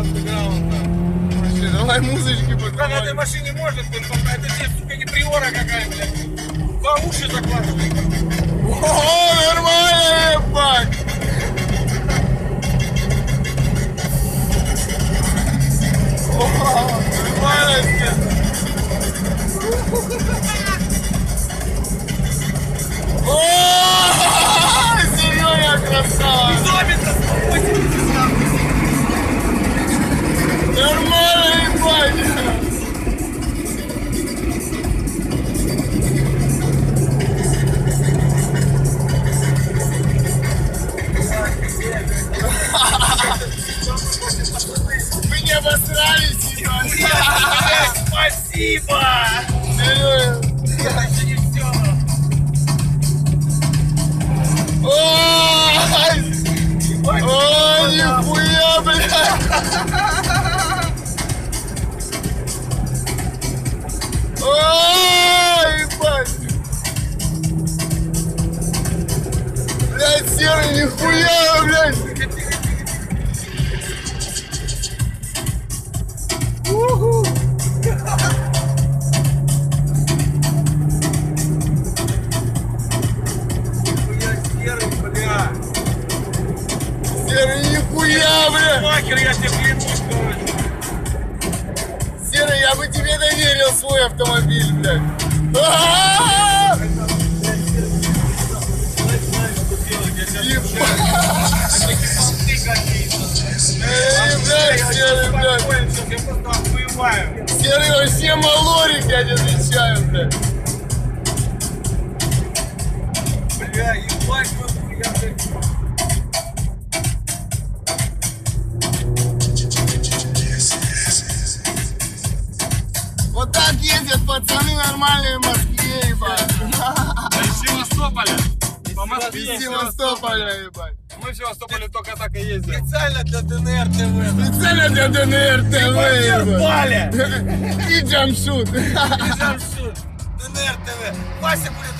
андеграунда. Вообще, давай музычки Как на этой машине может быть? Это тебе, сука, не приора какая, блядь. По уши закладывай. О, нормально, ебать! О, нормально все. Нормально, ебать! Вы не обосрались, Спасибо! Серый, нихуя, блядь! Уху! Хуя серый, бля. Серый, нихуя, блядь! Нахер я тебе клянусь, короче. Серый, я бы тебе доверил свой автомобиль, блядь! Серый вообще малорик, я отвечаю, блядь. Бля, ебать, я, блядь, Вот так ездят пацаны нормальные в Москве, ебать. Из Севастополя. По Москве. Из Севастополя, ебать. Мы в Севастополе только так и ездим. Специально для ДНР ТВ. Специально для ДНР ТВ, ебать. Баля! И джамшут. ДНР ТВ. Вася будет